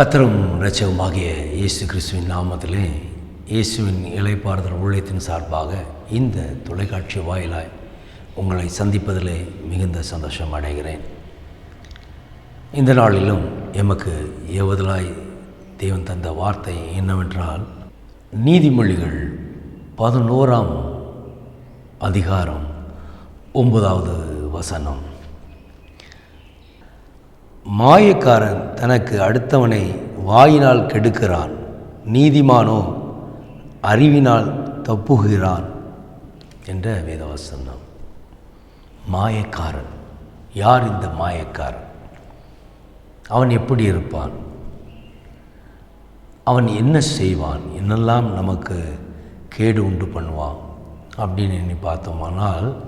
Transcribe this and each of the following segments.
கத்தரும் ரச்சகமாகிய இயேசு கிறிஸ்துவின் நாமத்திலே இயேசுவின் இலைப்பாறுதல் ஊழியத்தின் சார்பாக இந்த தொலைக்காட்சி வாயிலாய் உங்களை சந்திப்பதிலே மிகுந்த சந்தோஷம் அடைகிறேன். இந்த நாளிலும் எமக்கு ஏவுதலாய் தேவன் தந்த வார்த்தை என்னவென்றால் நீதிமொழிகள் பதினோராம் அதிகாரம் ஒன்பதாவது வசனம். மாயக்காரன் தனக்கு அடுத்தவனை வாயினால் கெடுக்கிறான். நீதிமானோ அறிவினால் தப்புகிறான் என்ற வேதவசனம். மாயக்காரன். யார் இந்த மாயக்காரன்? அவன் எப்படி இருப்பான்? அவன் என்ன செய்வான்? என்னெல்லாம் நமக்கு கேடு உண்டு பண்ணுவான்? அப்படின்னு எண்ணி பார்த்தோமானால்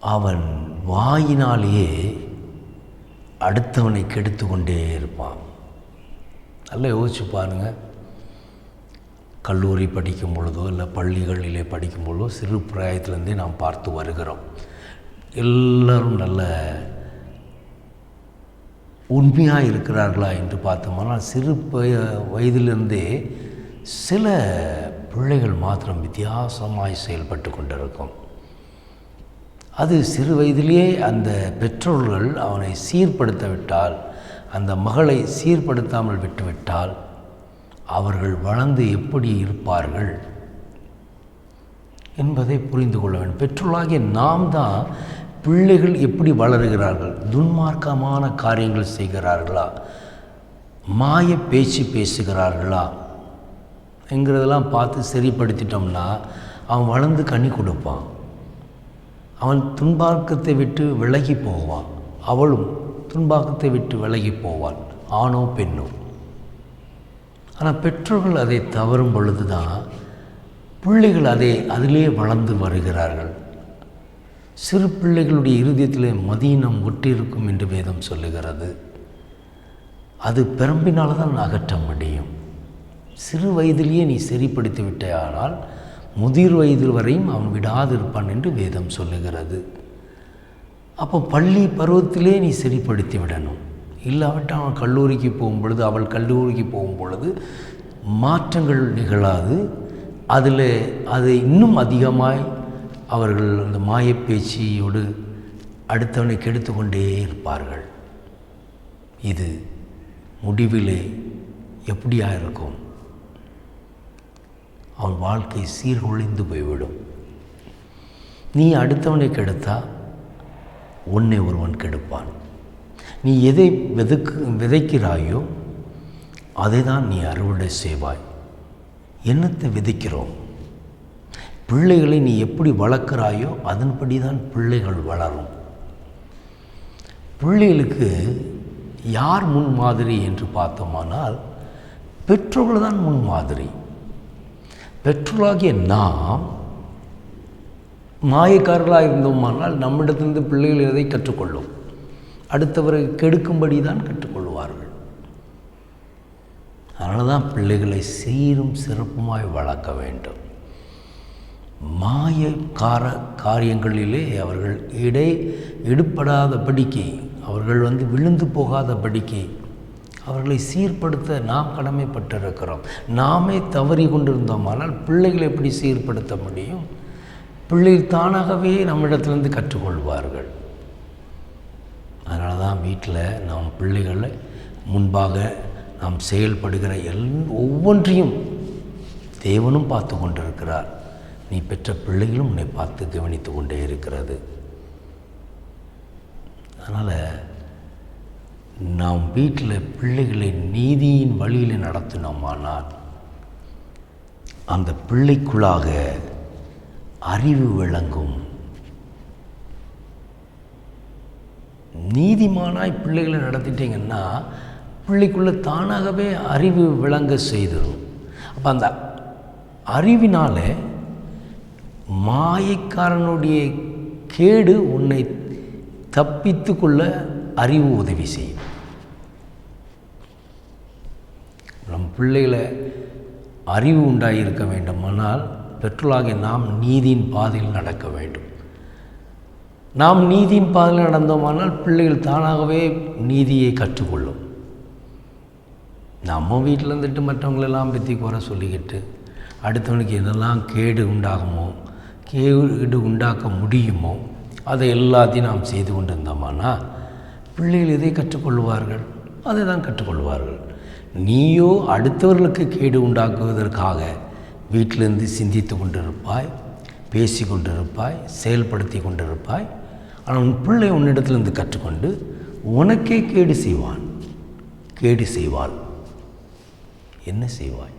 அவன் வாயினாலேயே அடுத்தவனை கெடுத்து கொண்டே இருப்பான். நல்லா யோசிச்சு பாருங்க. கல்லூரி படிக்கும் பொழுதோ இல்லை பள்ளிகளிலே படிக்கும் பொழுதோ சிறு பிராயத்திலேருந்தே நாம் பார்த்து வருகிறோம். எல்லோரும் நல்ல உண்மையாக இருக்கிறார்களா என்று பார்த்தோம்னா சிறு பய- வயதிலிருந்தே சில பிள்ளைகள் மாத்திரம் வித்தியாசமாய் செயல்பட்டு கொண்டிருக்கும். அது சிறு வயதிலேயே அந்த பெற்றோர்கள் அவனை சீர்படுத்த விட்டால் அந்த மகளை சீர்படுத்தாமல் விட்டுவிட்டால் அவர்கள் வளர்ந்து எப்படி இருப்பார்கள் என்பதை புரிந்து கொள்ள வேண்டும். பெற்றோர்களாகிய நாம் தான் பிள்ளைகள் எப்படி வளருகிறார்கள் துன்மார்க்கமான காரியங்கள் செய்கிறார்களா மாய பேச்சு பேசுகிறார்களா என்கிறதெல்லாம் பார்த்து சரிப்படுத்திட்டோம்னா அவன் வளர்ந்து கண்ணி கொடுப்பான். அவன் துன்பாக்கத்தை விட்டு விலகி போவான். அவளும் துன்பாக்கத்தை விட்டு விலகி போவாள் ஆணோ பெண்ணோ. ஆனால் பெற்றோர்கள் அதை தவறும் பொழுது தான் பிள்ளைகள் அதை அதிலே வளர்ந்து வருகிறார்கள். சிறு பிள்ளைகளுடைய இருதயத்திலே மதீனம் ஒட்டியிருக்கும் என்று வேதம் சொல்லுகிறது. அது பெரம்பினால் தான் அகற்ற முடியும். சிறு வயதிலேயே நீ சரிப்படுத்தி விட்டாயானால் முதிர் வயது வரையும் அவன் விடாது இருப்பான் என்று வேதம் சொல்லுகிறது. அப்போ பள்ளி பருவத்திலே நீ சரிப்படுத்தி விடணும். இல்லாவிட்டால் அவன் கல்லூரிக்கு போகும் பொழுது அவள் கல்லூரிக்கு போகும் பொழுது மாற்றங்கள் நிகழாது. அதில் அது இன்னும் அதிகமாய் அவர்கள் அந்த மாயப்பேச்சியோடு அடுத்தவனை கெடுத்து கொண்டே இருப்பார்கள். இது முடிவிலே எப்படியா இருக்கும் அவன் வாழ்க்கை சீர்குலைந்து போய்விடும். நீ அடுத்தவனை கெடுத்தா உன்னை ஒருவன் கெடுப்பான். நீ எதை விதைக்கு விதைக்கிறாயோ அதை தான் நீ அறுவடை செய்வாய். என்னத்தை விதைக்கிறோம்? பிள்ளைகளை நீ எப்படி வளர்க்குறாயோ அதன்படி தான் பிள்ளைகள் வளரும். பிள்ளைகளுக்கு யார் முன்மாதிரி என்று பார்த்தோமானால் பெற்றோர்கள் தான் முன்மாதிரி. பெற்றோராகிய நாம் மாயக்காரர்களாக இருந்தோமானால் நம்மிடத்திலிருந்து பிள்ளைகள் எதை கற்றுக்கொள்ளும்? அடுத்தவரை கெடுக்கும்படி தான் கற்றுக்கொள்வார்கள். அதனால தான் பிள்ளைகளை சீரும் சிறப்புமாய் வளர்க்க வேண்டும். மாயக்கார காரியங்களிலே அவர்கள் இடை ஈடுபடாதபடிக்கு அவர்கள் வந்து விழுந்து போகாதபடிக்கு அவர்களை சீர்படுத்த நாம் கடமைப்பட்டிருக்கிறோம். நாமே தவறி கொண்டிருந்தோமானால் பிள்ளைகளை எப்படி சீர்படுத்த முடியும்? பிள்ளைகள் தானாகவே நம்மிடத்திலிருந்து கற்றுக்கொள்வார்கள். அதனால தான் வீட்டில் நம் பிள்ளைகளை முன்பாக நாம் செயல்படுகிற எல் ஒவ்வொன்றையும் தேவனும் பார்த்து கொண்டிருக்கிறார். நீ பெற்ற பிள்ளைகளும் உன்னை பார்த்து கவனித்து கொண்டே இருக்கிறது. அதனால் நாம் வீட்டில் பிள்ளைகளை நீதியின் வழியில் நடத்தினோமானால் அந்த பிள்ளைக்குள்ளாக அறிவு விளங்கும். நீதிமானாய் பிள்ளைகளை நடத்திட்டீங்கன்னா பிள்ளைக்குள்ளே தானாகவே அறிவு விளங்க செய்திடும் அப்போ அந்த அறிவினால் மாயக்காரனுடைய கேடு உன்னை தப்பித்து கொள்ள அறிவு உதவி செய்யும். நம் பிள்ளைகளை அறிவு உண்டாகியிருக்க வேண்டுமானால் பெற்றோராகிய நாம் நீதியின் பாதையில் நடக்க வேண்டும். நாம் நீதியின் பாதையில் நடந்தோமானால் பிள்ளைகள் தானாகவே நீதியை கற்றுக்கொள்ளும். நம்ம வீட்டில் இருந்துட்டு மற்றவங்களெல்லாம் பற்றி குறை சொல்லிக்கிட்டு அடுத்தவனுக்கு என்னெல்லாம் கேடு உண்டாகுமோ கேடு உண்டாக்க முடியுமோ அதை எல்லாத்தையும் நாம் செய்து கொண்டிருந்தோமானா பிள்ளைகள் எதை கற்றுக்கொள்வார்கள்? அதை தான் கற்றுக்கொள்வார்கள். நீயோ அடுத்தவர்களுக்கு கேடு உண்டாக்குவதற்காக வீட்டிலிருந்து சிந்தித்து கொண்டிருப்பாய் பேசி கொண்டிருப்பாய் செயல்படுத்தி கொண்டிருப்பாய். ஆனால் உன் பிள்ளை உன்னிடத்திலிருந்து கற்றுக்கொண்டு உனக்கே கேடு செய்வான். கேடு செய்வாள். என்ன செய்வாய்?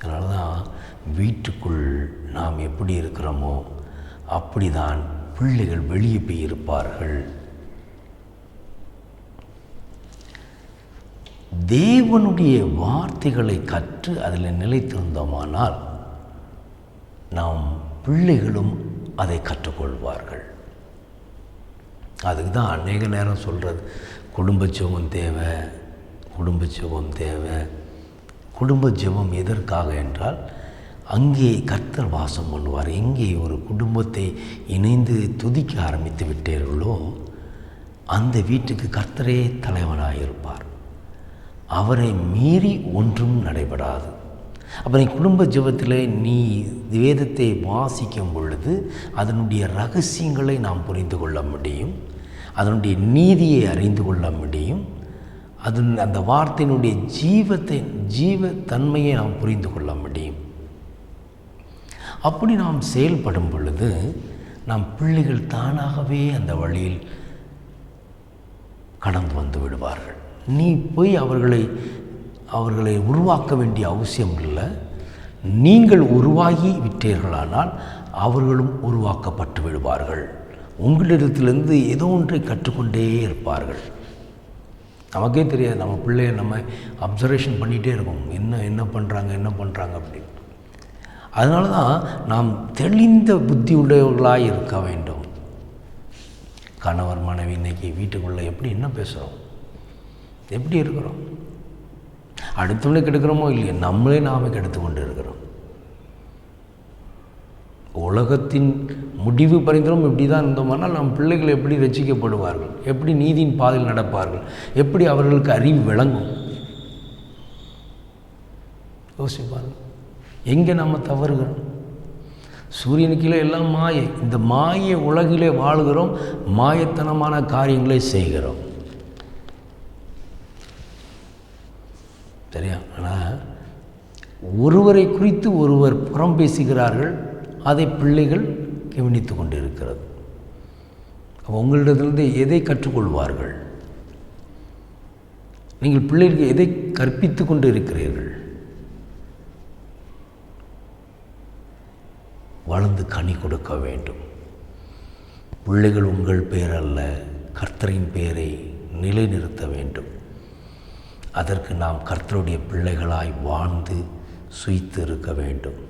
அதனால தான் வீட்டுக்குள் நாம் எப்படி இருக்கிறோமோ அப்படிதான் பிள்ளைகள் வெளியே போய் இருப்பார்கள். தேவனுடைய வார்த்தைகளை கற்று அதில் நிலைத்திருந்தோமானால் நாம் பிள்ளைகளும் அதை கற்றுக்கொள்வார்கள். அதுக்கு தான் அநேக நேரம் சொல்கிறது குடும்ப ஜெபம் தேவை குடும்ப ஜெபம் தேவை குடும்ப ஜெபம் எதற்காக என்றால் அங்கே கர்த்தர் வாசம் பண்ணுவார். எங்கே ஒரு குடும்பத்தை இணைந்து துதிக்க ஆரம்பித்து விட்டீர்களோ அந்த வீட்டுக்கு கர்த்தரே தலைவனாக இருப்பார் அவரை மீறி ஒன்றும் நடைபெறாது. அப்போ நீ குடும்ப ஜீவத்தில் நீ வேதத்தை வாசிக்கும் பொழுது அதனுடைய ரகசியங்களை நாம் புரிந்து கொள்ள முடியும். அதனுடைய நீதியை அறிந்து கொள்ள முடியும். அது அந்த வார்த்தையினுடைய ஜீவத்தை ஜீவ தன்மையை நாம் புரிந்து கொள்ள முடியும். அப்படி நாம் செயல்படும் பொழுது நம் பிள்ளைகள் தானாகவே அந்த வழியில் கடந்து வந்து விடுவார்கள். நீ போய் அவர்களை அவர்களை உருவாக்க வேண்டிய அவசியம் இல்லை. நீங்கள் உருவாகி விட்டீர்களானால் அவர்களும் உருவாக்கப்பட்டு விடுவார்கள். உங்களிடத்திலிருந்து ஏதோ ஒன்றை கற்றுக்கொண்டே இருப்பார்கள். நமக்கே தெரியாது நம்ம பிள்ளைய நம்ம அப்சர்வேஷன் பண்ணிகிட்டே இருக்கோம். என்ன என்ன பண்ணுறாங்க என்ன பண்ணுறாங்க அப்படின்னு. அதனால தான் நாம் தெளிந்த புத்தி உள்ளவர்களாக இருக்க வேண்டும். கணவர் மனைவி இன்னைக்கு வீட்டுக்குள்ளே எப்படி என்ன பேசுகிறோம் எப்படி இருக்கிறோம்? அடுத்தவனை கெடுக்கிறோமோ இல்லையோ நம்மளே நாம கெடுத்து கொண்டு இருக்கிறோம் உலகத்தின் முடிவு பரிந்துரம் இப்படி தான் இருந்தோம்னால் நம் பிள்ளைகள் எப்படி ரசிக்கப்படுவார்கள்? எப்படி நீதியின் பாதையில் நடப்பார்கள்? எப்படி அவர்களுக்கு அறிவு விளங்கும்? யோசிப்பார்கள் எங்கே நாம் தவறுகிறோம்? சூரியனுக்கிலே எல்லாம் மாயை. இந்த மாய உலகிலே வாழ்கிறோம் மாயத்தனமான காரியங்களை செய்கிறோம். சரியா? ஆனால் ஒருவரை குறித்து ஒருவர் புறம் பேசுகிறார்கள் அதை பிள்ளைகள் கவனித்து கொண்டு இருக்கிறது அப்போ உங்களிடத்திலிருந்து எதை கற்றுக்கொள்வார்கள்? நீங்கள் பிள்ளைகளுக்கு எதை கற்பித்து கொண்டு இருக்கிறீர்கள் வளர்ந்து கனி கொடுக்க வேண்டும். பிள்ளைகள் உங்கள் பெயர் அல்ல கர்த்தரின் பெயரை நிலைநிறுத்த வேண்டும். அதற்கு நாம் கர்த்தருடைய பிள்ளைகளாய் வாழ்ந்து சுய்த்து இருக்க வேண்டும்.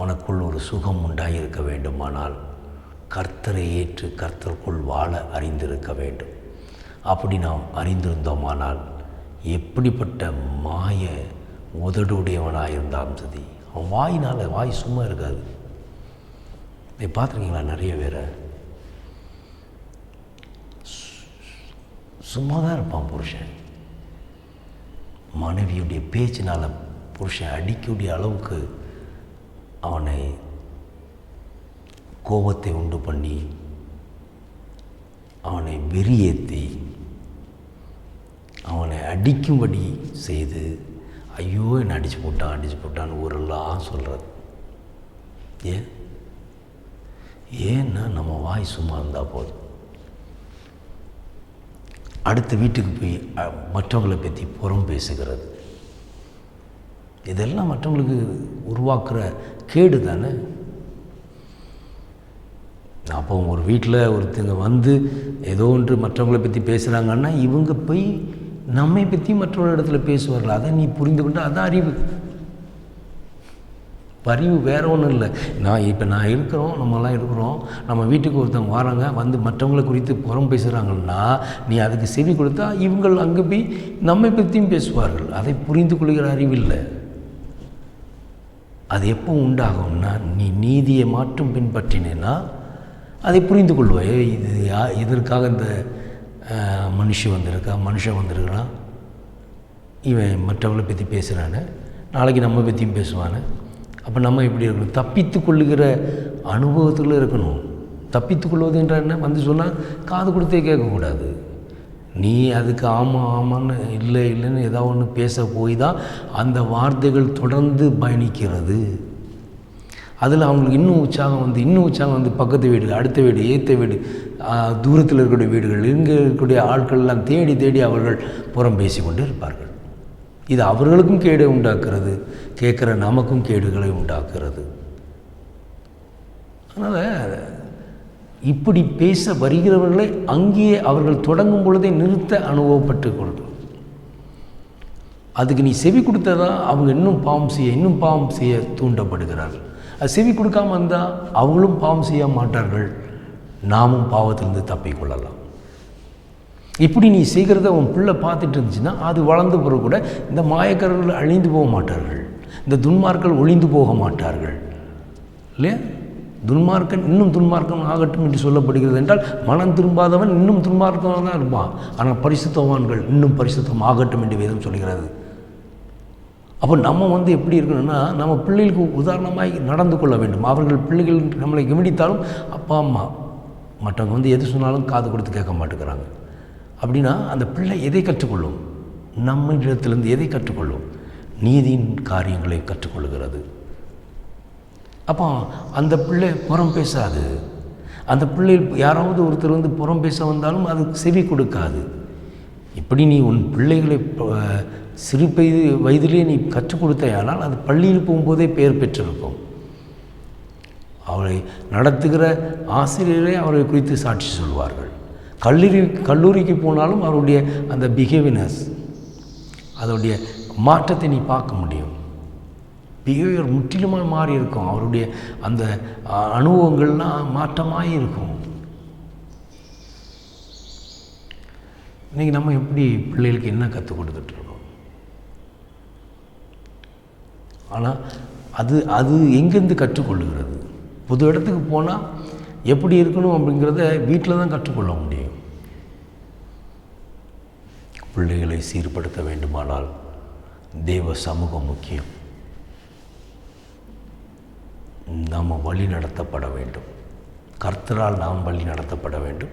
உனக்குள் ஒரு சுகம் உண்டாயிருக்க வேண்டுமானால் கர்த்தரை ஏற்று கர்த்தருக்குள் வாழ அறிந்திருக்க வேண்டும். அப்படி நாம் அறிந்திருந்தோமானால் எப்படிப்பட்ட மாய உதடுடையவனாக இருந்தாலும் சரி அவன் வாயினால் வாய் சும்மா இருக்காது. இதை பார்த்துருக்கீங்களா நிறைய பேரை? சும்மா தான் இருப்பான் புருஷன். மனைவியுடைய பேச்சினால் புருஷன் அடிக்கக்கூடிய அளவுக்கு அவனை கோபத்தை உண்டு பண்ணி அவனை வெறியேற்றி அவனை அடிக்கும்படி செய்து ஐயோ என்னை அடித்து போட்டான் அடித்து போட்டான்னு ஊரெல்லாம் சொல்கிறது ஏன்? ஏன்னா நம்ம வாய் சும்மா இருந்தால் போதும். அடுத்த வீட்டுக்கு போய் மற்றவங்களை பற்றி புறம் பேசுகிறது. இதெல்லாம் மற்றவங்களுக்கு உருவாக்குற கேடு தானே? அப்போ ஒரு வீட்டில் ஒருத்தங்க வந்து ஏதோ ஒன்று மற்றவங்களை பற்றி பேசுகிறாங்கன்னா இவங்க போய் நம்மை பற்றி மற்றொரு இடத்துல பேசுவார்கள். அதை நீ புரிந்து கொண்டு அதான் அறிவு. பரிவு அறிவு ஒன்றும் இல்லை. நான் இப்போ நான் இருக்கிறோம் நம்மலாம் இருக்கிறோம். நம்ம வீட்டுக்கு ஒருத்தவங்க வராங்க வந்து மற்றவங்களை குறித்து புறம் பேசுகிறாங்கன்னா நீ அதுக்கு செவி கொடுத்தா இவங்கள் அங்கே போய் நம்மை பற்றியும் பேசுவார்கள். அதை புரிந்து கொள்கிற அறிவு இல்லை. அது எப்போ உண்டாகும்னா நீ நீதியை மாற்றும் பின்பற்றினேன்னா அதை புரிந்து கொள்வாய் இது யா இதற்காக இந்த மனுஷன் வந்திருக்கா? மனுஷன் வந்திருக்கிறான். இவன் மற்றவங்களை பற்றி பேசுகிறானே நாளைக்கு நம்ம பற்றியும் பேசுவானே. அப்போ நம்ம எப்படி இருக்கணும். தப்பித்து கொள்ளுகிற அனுபவத்தில் இருக்கணும். தப்பித்து கொள்வதுன்ற என்ன? வந்து சொன்னால் காது கொடுத்தே கேட்கக்கூடாது. நீ அதுக்கு ஆமாம் ஆமான்னு இல்லை இல்லைன்னு ஏதாவது ஒன்று பேச போய் தான் அந்த வார்த்தைகள் தொடர்ந்து பயணிக்கிறது. அதில் அவங்களுக்கு இன்னும் உற்சாகம் வந்து இன்னும் உற்சாகம் வந்து பக்கத்து வீடு அடுத்த வீடு ஏற்ற வீடு தூரத்தில் இருக்கக்கூடிய வீடுகள் இங்கே இருக்கக்கூடிய ஆட்கள்லாம் தேடி தேடி அவர்கள் புறம் பேசி கொண்டு இருப்பார்கள். இது அவர்களுக்கும் கேடு உண்டாக்குறது. கேட்குற நமக்கும் கேடுகளை உண்டாக்குறது அதனால் இப்படி பேச வருகிறவர்களை அங்கேயே அவர்கள் தொடங்கும் பொழுதே நிறுத்த அனுபவப்பட்டு கொள்ளும் அதுக்கு நீ செவி கொடுத்ததா அவங்க இன்னும் பாவம் செய்ய இன்னும் பாவம் செய்ய தூண்டப்படுகிறார்கள். அது செவி கொடுக்காம இருந்தால் அவங்களும் பாவம் செய்ய மாட்டார்கள். நாமும் பாவத்திலிருந்து தப்பிக்கொள்ளலாம் இப்படி நீ செய்கிறத உன் பிள்ளை பார்த்துட்டு இருந்துச்சுன்னா அது வளர்ந்த பிறகு கூட இந்த மாயக்காரர்கள் அழிந்து போக மாட்டார்கள். இந்த துன்மார்கள் ஒளிந்து போக மாட்டார்கள். இல்லையா? துன்மார்க்கன் இன்னும் துன்மார்க்கம் ஆகட்டும் என்று சொல்லப்படுகிறது என்றால் மனம் திரும்பாதவன் இன்னும் துன்மார்க்கமாக தான் இருப்பான். ஆனால் பரிசுத்தவான்கள் இன்னும் பரிசுத்தம் ஆகட்டும் என்று வேதம் சொல்கிறது. அப்போ நம்ம வந்து எப்படி இருக்கணும்னா நம்ம பிள்ளைகளுக்கு உதாரணமாக நடந்து கொள்ள வேண்டும். அவர்கள் பிள்ளைகள் நம்மளை கவனித்தாலும் அப்பா அம்மா மற்றவங்க வந்து எது சொன்னாலும் காது கொடுத்து கேட்க மாட்டேங்கிறாங்க அப்படின்னா அந்த பிள்ளை எதை கற்றுக்கொள்ளும்? நம்ம இடத்துலேருந்து எதை கற்றுக்கொள்ளும்? நீதியின் காரியங்களை கற்றுக்கொள்கிறது. அப்போ அந்த பிள்ளை புறம் பேசாது. அந்த பிள்ளை யாராவது ஒருத்தர் வந்து புறம் பேச வந்தாலும் அது செவி கொடுக்காது. இப்படி நீ உன் பிள்ளைகளை சிறு வயது வயதிலே நீ கற்றுக் கொடுத்தையானால் அது பள்ளியில் போகும்போதே பெயர் பெற்றிருக்கும். அவரை நடத்துகிற ஆசிரியரே அவரை குறித்து சாட்சி சொல்வார்கள். கல்லூரி கல்லூரிக்கு போனாலும் அவருடைய அந்த பிஹேவியர்னஸ் அதோடைய மாற்றத்தை நீ பார்க்க முடியும். பிஹேவியர் முற்றிலுமாக மாறி இருக்கும். அவருடைய அந்த அனுபவங்கள்லாம் மாற்றமாக இருக்கும். இன்றைக்கி நம்ம எப்படி பிள்ளைகளுக்கு என்ன கற்றுக் கொடுத்துட்ருக்கோம்? ஆனால் அது அது எங்கேருந்து கற்றுக்கொள்ளுகிறது புது இடத்துக்கு போனால் எப்படி இருக்கணும் அப்படிங்கிறத வீட்டில் தான் கற்றுக்கொள்ள முடியும். பிள்ளைகளை சீர்படுத்த வேண்டுமானால் தேவ சமூகம் முக்கியம். நாம் வழி நடத்தப்பட வேண்டும். கர்த்தரால் நாம் வழி நடத்தப்பட வேண்டும்.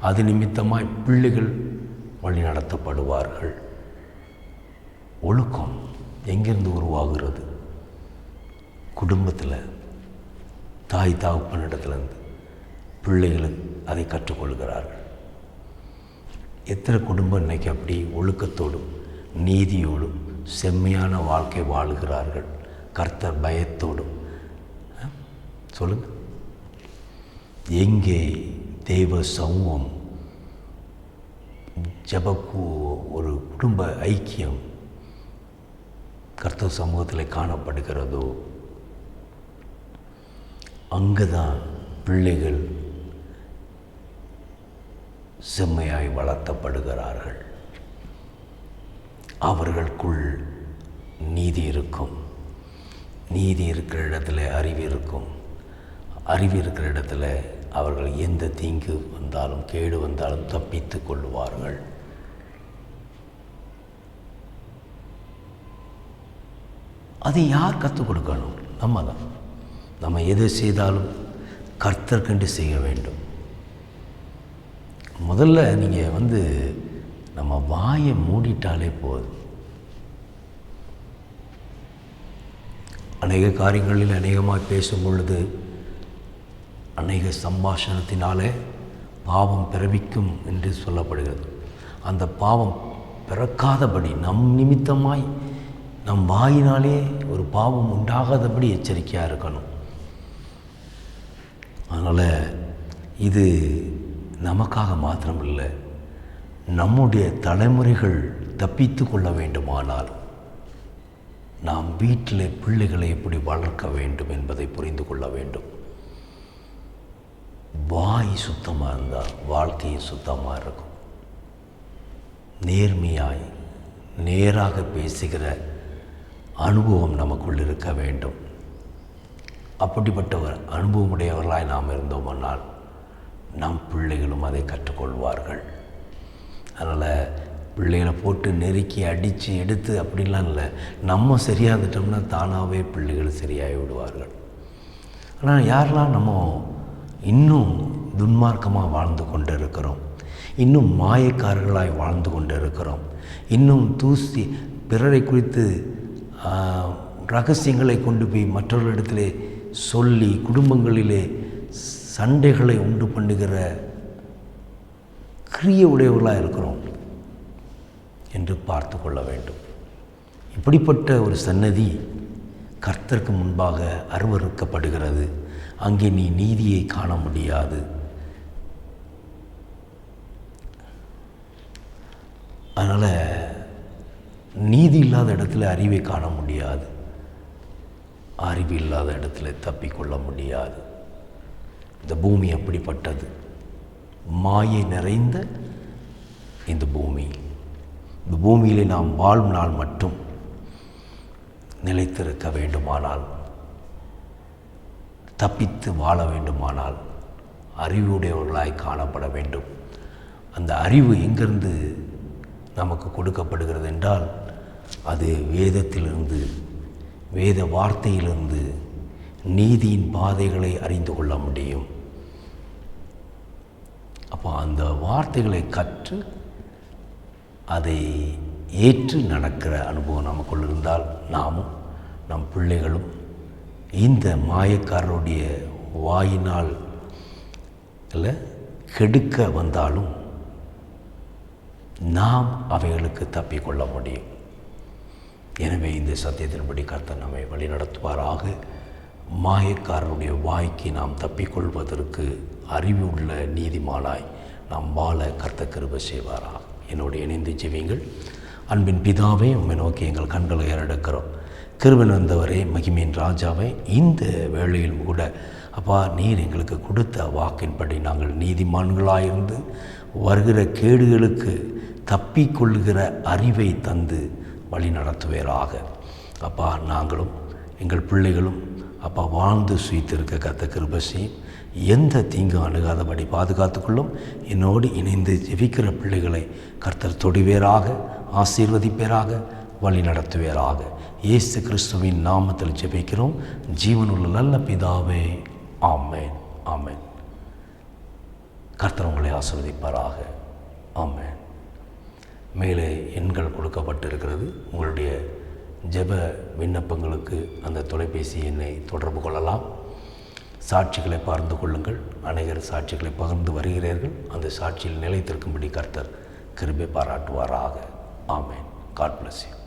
அது நிமித்தமாய் பிள்ளைகள் வழி நடத்தப்படுவார்கள். ஒழுக்கம் எங்கிருந்து உருவாகிறது? குடும்பத்தில் தாய் தகப்பனிடத்துலேருந்து பிள்ளைகளுக்கு அதை கற்றுக்கொள்கிறார்கள். எத்தனை குடும்பம் இன்னைக்கு அப்படி ஒழுக்கத்தோடும் நீதியோடும் செம்மையான வாழ்க்கை வாழுகிறார்கள். கர்த்தர் பயத்தோடும். சொல்லுங்கள் எங்கே தெய்வ சமூகம் ஜபக்கு ஒரு குடும்ப ஐக்கியம் கர்த்தர் சமூகத்தில் காணப்படுகிறதோ அங்கே தான் பிள்ளைகள் செம்மையாய் வளர்த்தப்படுகிறார்கள். அவர்களுக்குள் நீதி இருக்கும். நீதி இருக்கிற இடத்துல அறிவு இருக்கும். அறிவு இருக்கிற இடத்துல அவர்கள் எந்த தீங்கு வந்தாலும் கேடு வந்தாலும் தப்பித்து கொள்வார்கள் அதை யார் கற்றுக் கொடுக்கணும்? நம்ம தான் நம்ம எது செய்தாலும் கர்த்தர் கண்டு செய்ய வேண்டும். முதல்ல நீங்கள் வந்து நம்ம வாயை மூடிட்டாலே போதும். அநேக காரியங்களில் அநேகமாக பேசும் பொழுது அநேக சம்பாஷணத்தினாலே பாவம் பிறவிக்கும் என்று சொல்லப்படுகிறது. அந்த பாவம் பிறக்காதபடி நம் நிமித்தமாய் நம் வாயினாலே ஒரு பாவம் உண்டாகாதபடி எச்சரிக்கையாக இருக்கணும். அதனால் இது நமக்காக மாத்திரமில்லை. நம்முடைய தலைமுறைகள் தப்பித்து கொள்ள வேண்டுமானால் நாம் வீட்டில் பிள்ளைகளை எப்படி வளர்க்க வேண்டும் என்பதை புரிந்து கொள்ள வேண்டும். வாய் சுத்தமாக இருந்தால் வாழ்க்கையை சுத்தமாக இருக்கும். நேர்மையாய் நேராக பேசுகிற அனுபவம் நமக்குள் இருக்க வேண்டும். அப்படிப்பட்டவர் அனுபவமுடையவர்களாய் நாம் இருந்தோமானால் நம் பிள்ளைகளும் அதை கற்றுக்கொள்வார்கள். அதனால் பிள்ளைகளை போட்டு நெருக்கி அடித்து எடுத்து அப்படிலாம் இல்லை. நம்ம சரியாக இருந்துட்டோம்னா தானாகவே பிள்ளைகள் சரியாகி விடுவார்கள். ஆனால் யாரெல்லாம் நம்ம இன்னும் துன்மார்க்கமாக வாழ்ந்து கொண்டு இருக்கிறோம் இன்னும் மாயக்காரர்களாய் வாழ்ந்து கொண்டு இருக்கிறோம் இன்னும் தூசி பிறரை குறித்து ரகசியங்களை கொண்டு போய் மற்றவர்களிடத்திலே சொல்லி குடும்பங்களிலே சண்டைகளை உண்டு பண்ணுகிற கிரிய உடையவர்களாக இருக்கிறோம் என்று பார்த்து கொள்ள வேண்டும். இப்படிப்பட்ட ஒரு சன்னதி கர்த்தருக்கு முன்பாக அருவறுக்கப்படுகிறது. அங்கே நீ நீதியை காண முடியாது. அதனால் நீதி இல்லாத இடத்துல அறிவை காண முடியாது. அறிவு இல்லாத இடத்துல தப்பிக்கொள்ள முடியாது. இந்த பூமி அப்படிப்பட்டது. மாயை நிறைந்த இந்த பூமி. இந்த பூமியிலே நாம் வாழும் நாள் மட்டும் நிலைத்திருக்க வேண்டுமானால் தப்பித்து வாழ வேண்டுமானால் அறிவுடையவர்களாய் காணப்பட வேண்டும். அந்த அறிவு எங்கிருந்து நமக்கு கொடுக்கப்படுகிறது என்றால் அது வேதத்திலிருந்து வேத வார்த்தையிலிருந்து நீதியின் பாதைகளை அறிந்து கொள்ள முடியும். அந்த வார்த்தைகளை கற்று அதை ஏற்று நடக்கிற அனுபவம் நமக்குள் இருந்தால் நாமும் நம் பிள்ளைகளும் இந்த மாயக்காரருடைய வாயினால் இல்லை கெடுக்க வந்தாலும் நாம் அவைகளுக்கு தப்பிக்கொள்ள முடியும். எனவே இந்த சத்தியத்தின்படி கர்த்தர் நம்மை வழிநடத்துவாராக. மாயக்காரருடைய வாய்க்கு நாம் தப்பிக்கொள்வதற்கு அறிவு உள்ள நீதிமானாய் நாம் வாழ கர்த்த கிருப செய்வாரா? என்னோடு இணைந்து ஜெபியுங்கள். அன்பின் பிதாவே உம்மை நோக்கி எங்கள் கண்களை ஏறெடுக்கிறோம். கிருபன் வந்தவரே மகிமையின் ராஜாவை இந்த வேளையிலும் கூட அப்பா நீர் எங்களுக்கு கொடுத்த வாக்கின்படி நாங்கள் நீதிமான்களாயிருந்து வருகிற கேடுகளுக்கு தப்பிக்கொள்கிற அறிவை தந்து வழி நடத்துவேராக. அப்பா நாங்களும் எங்கள் பிள்ளைகளும் அப்பா வாழ்ந்து சுயித்திருக்க கத்த கிருபசியும் எந்த தீங்கு அணுகாதபடி பாதுகாத்துக்கொள்ளும். என்னோடு இணைந்து ஜெபிக்கிற பிள்ளைகளை கர்த்தர் தொடுவேராக ஆசீர்வதிப்பேராக வழி நடத்துவேராக. இயேசு கிறிஸ்துவின் நாமத்தில் ஜெபிக்கிறோம். ஜீவனுள்ள நல்ல பிதாவே ஆமேன் ஆமேன். கர்த்தர் உங்களை ஆசீர்வதிப்பாராக ஆமேன். மேலே எண்கள் கொடுக்கப்பட்டிருக்கிறது. உங்களுடைய ஜெப விண்ணப்பங்களுக்கு அந்த தொலைபேசி எண்ணை தொடர்பு கொள்ளலாம். சாட்சிகளை பகிர்ந்து கொள்ளுங்கள். அநேகர் சாட்சிகளை பகிர்ந்து வருகிறீர்கள். அந்த சாட்சியில் நிலைத்திருக்கும்படி கர்த்தர் கிருபை பாராட்டுவாராக. ஆமேன். God bless you